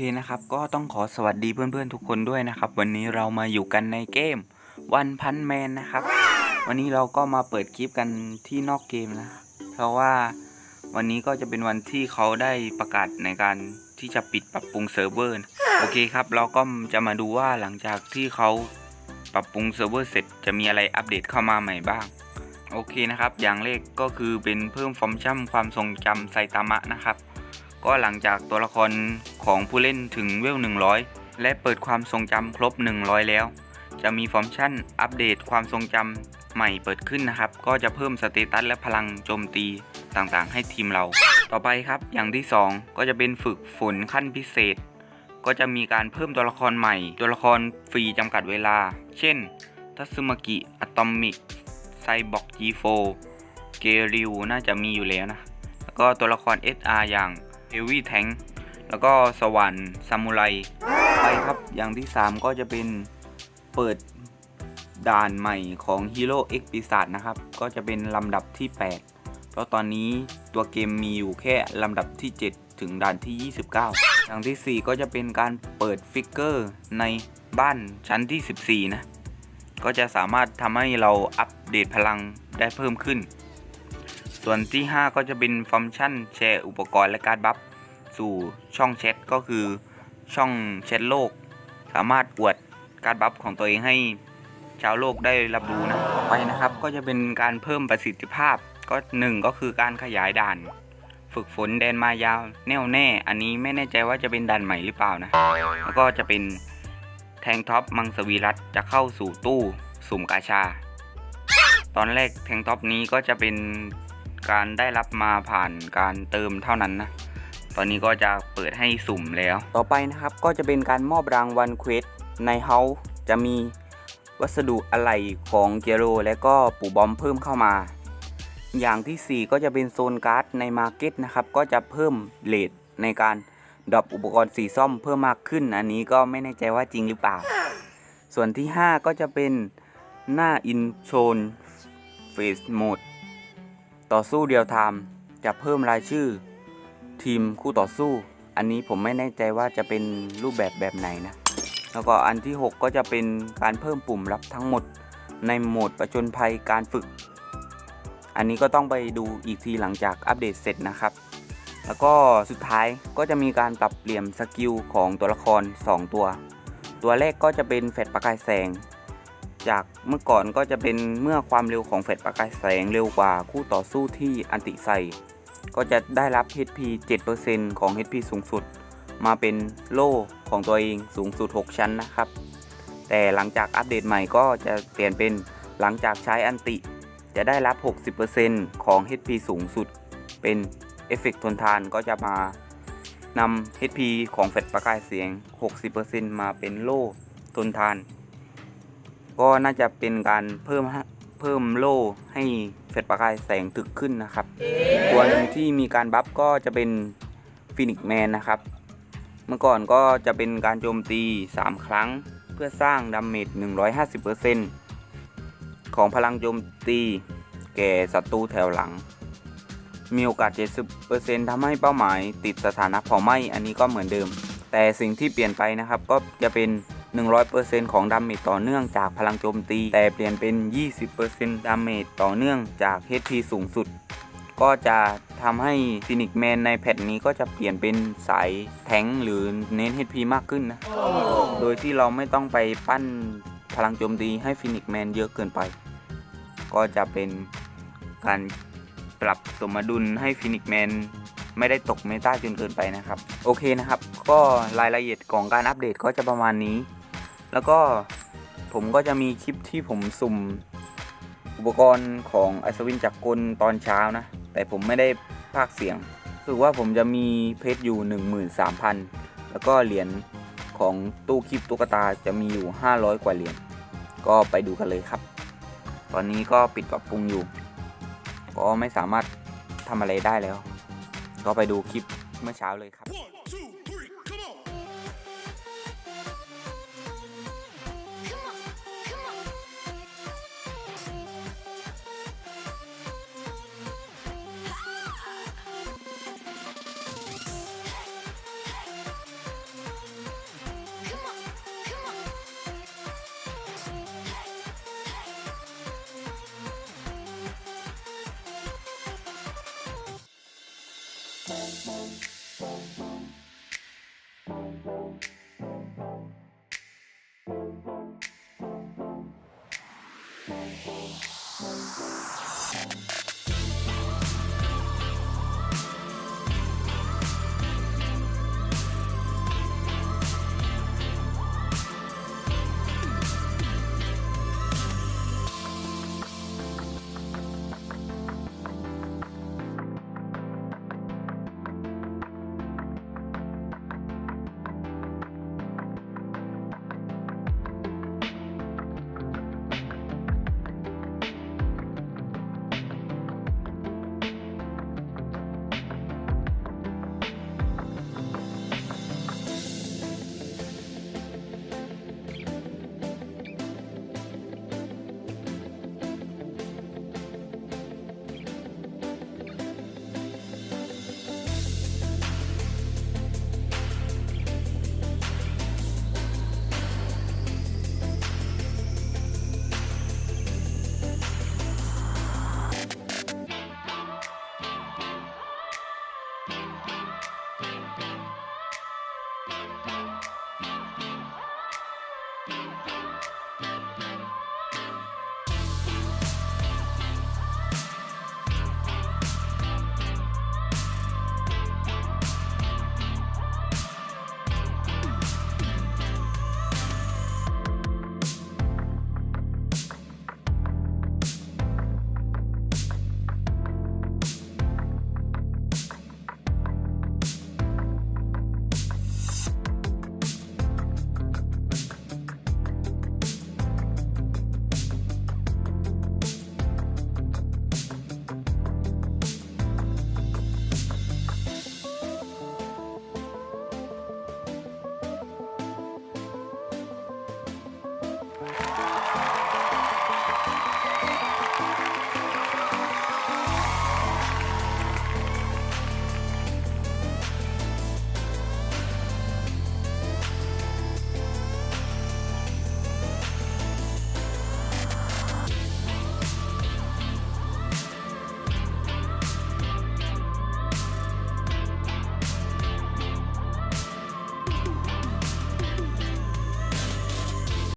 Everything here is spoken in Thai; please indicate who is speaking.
Speaker 1: คนะครับก็ต้องขอสวัสดีเพื่อนๆทุกคนด้วยนะครับ วันนี้เรามาอยู่กันในเกมวันพันแมนนะครับ วันนี้เราก็มาเปิดคลิปกันที่นอกเกมนะ เพราะว่าวันนี้ก็จะเป็นวันที่เขาได้ประกาศในการที่จะปิดปรับปรุงเซิร์ฟเวอร์โอเคครับ เราก็จะมาดูว่าหลังจากที่เขาปรับปรุงเซิร์ฟเวอร์เสร็จจะมีอะไรอัปเดตเข้ามาใหม่บ้าง โอเคนะครับ อย่างแรกก็คือเป็นเพิ่มฟังก์ชันความทรงจำไซตามะนะครับ ก็หลังจากตัวละครของผู้เล่นถึงเวล 100 และเปิดความทรงจำครบ 100 แล้ว จะมีฟังก์ชันอัปเดตความทรงจำใหม่เปิดขึ้นนะครับ ก็จะเพิ่มสเตตัสและพลังโจมตีต่างๆ ให้ทีมเรา ต่อไปครับอย่างที่ 2 ก็จะเป็นฝึกฝนขั้นพิเศษ ก็จะมีการเพิ่มตัวละครใหม่ ตัวละครฟรีจำกัดเวลา เช่น ทัซึมากิอะตอมิกไซบอร์ก G4 เกริวน่าจะมีอยู่แล้วนะ แล้วก็ตัวละคร SR อย่าง เอวีแทงแล้วก็สวรรค์ซามูไรไปครับอย่างที่ 3 ก็จะเป็นเปิดด่านใหม่ของฮีโร่เอ็กปีศาจนะครับ ก็จะเป็นลำดับที่ 8 เพราะตอนนี้ตัวเกมมีอยู่แค่ลำดับที่ 7 ถึงด่านที่ 29 อย่างทีสี่4 ก็จะเป็นการเปิดฟิกเกอร์ในบ้านชั้นที่ 14 นะ ก็จะสามารถทำให้เราอัปเดตพลังได้เพิ่มขึ้น ส่วนที่ 5 ก็จะเป็นฟังก์ชันแชร์อุปกรณ์และการบัฟสู่ช่องแชทก็คือช่องแชทโลก สามารถอวดการบัฟของตัวเองให้ชาวโลกได้รับรู้นะต่อไปนะครับก็จะเป็นการเพิ่มประสิทธิภาพก็หนึ่งก็คือการขยายด่าน ฝึกฝนแดนมายาวแน่วแน่ อันนี้ไม่แน่ใจว่าจะเป็นด่านใหม่หรือเปล่านะ แล้วก็จะเป็นแทงท็อปมังสวีรัตจะเข้าสู่ตู้สุ่มกาชา ตอนแรกแทงท็อปนี้ก็จะเป็น การได้รับมาผ่านการเติมเท่านั้นนะ ตอนนี้ก็จะเปิดให้สุ่มแล้ว ต่อไปนะครับก็จะเป็นการมอบรางวัลเควสในเฮาส์จะมีวัสดุอะไหล่ของเจโรและก็ปูบอมเพิ่มเข้ามา อย่างที่ 4 ก็จะเป็นโซนการ์ดในมาร์เก็ตนะครับ ก็จะเพิ่มเลทในการดรอปอุปกรณ์สีส้มเพิ่มมากขึ้น อันนี้ก็ไม่แน่ใจว่าจริงหรือเปล่า ส่วนที่ 5 ก็จะเป็นหน้าอินโชนเฟสโหมด ต่อสู้เดียวไทม์จะเพิ่มรายชื่อ ทีมคู่ต่อสู้ อันนี้ผมไม่แน่ใจว่าจะเป็นรูปแบบแบบไหนนะ แล้วก็อันที่ 6 ก็จะเป็นการเพิ่มปุ่มลับทั้งหมดในโหมดประจนภัยการฝึก อันนี้ก็ต้องไปดูอีกทีหลังจากอัปเดตเสร็จนะครับ แล้วก็สุดท้ายก็จะมีการปรับเปลี่ยนสกิลของตัวละคร 2 ตัว ตัวแรกก็จะเป็นแฟลชประกายแสง จากเมื่อก่อนก็จะเป็นเมื่อความเร็วของแฟลชประกายแสงเร็วกว่าคู่ต่อสู้ที่อันติใส่ ก็จะได้รับ HP 7%ของ HP สูงสุด มาเป็นโล่ของตัวเองสูงสุด 6 ชั้นนะครับ แต่หลังจากอัปเดตใหม่ก็จะเปลี่ยนเป็นหลังจากใช้อันติ จะได้รับ 60%ของ HP สูงสุด เป็นเอฟเฟกต์ทนทานก็จะมานำ HP ของแฟลชประกายเสียง 60%มาเป็นโล่ทนทาน ก็น่าจะเป็นการเพิ่มฮะเพิ่มโล่ให้แฟลชประกายแสงถึกขึ้นนะครับตัวหนึ่งที่มีการบัฟก็จะเป็นฟินิกแมนนะครับ เมื่อก่อนก็จะเป็นการโจมตี 3 ครั้ง เพื่อสร้างดาเมจ 150%ของพลังโจมตีแก่ศัตรูแถวหลัง มีโอกาส 70%ทำให้เป้าหมายติดสถานะเผาไหม้อันนี้ก็เหมือนเดิม แต่สิ่งที่เปลี่ยนไปนะครับก็จะเป็น 100%ของดาเมจต่อเนื่องจากพลังโจมตี แต่เปลี่ยนเป็น 20%ดาเมจต่อเนื่องจาก HP สูงสุด ก็จะทำให้ฟินิกแมนในแพทนี้ก็จะเปลี่ยนเป็นสายแทงหรือเน้น HP มากขึ้นนะ โดยที่เราไม่ต้องไปปั้นพลังโจมตีให้ฟินิกแมนเยอะเกินไป ก็จะเป็นการปรับสมดุลให้ฟินิกแมนไม่ได้ตกเมตาจนเกินไปนะครับ โอเคนะครับ ก็รายละเอียดของการอัปเดตก็จะประมาณนี้ แล้วก็ผมก็จะมีคลิปที่ผมสุ่มอุปกรณ์ของอัศวินจักรกลตอนเช้านะ แต่ผมไม่ได้พากย์เสียง คือว่าผมจะมีเพชรอยู่ 13,000 แล้วก็เหรียญของตู้คลิปตุ๊กตาจะมีอยู่ 500 กว่าเหรียญ ก็ไปดูกันเลยครับ ตอนนี้ก็ปิดปรับปรุงอยู่ ก็ไม่สามารถทำอะไรได้แล้ว ก็ไปดูคลิปเมื่อเช้าเลยครับ เ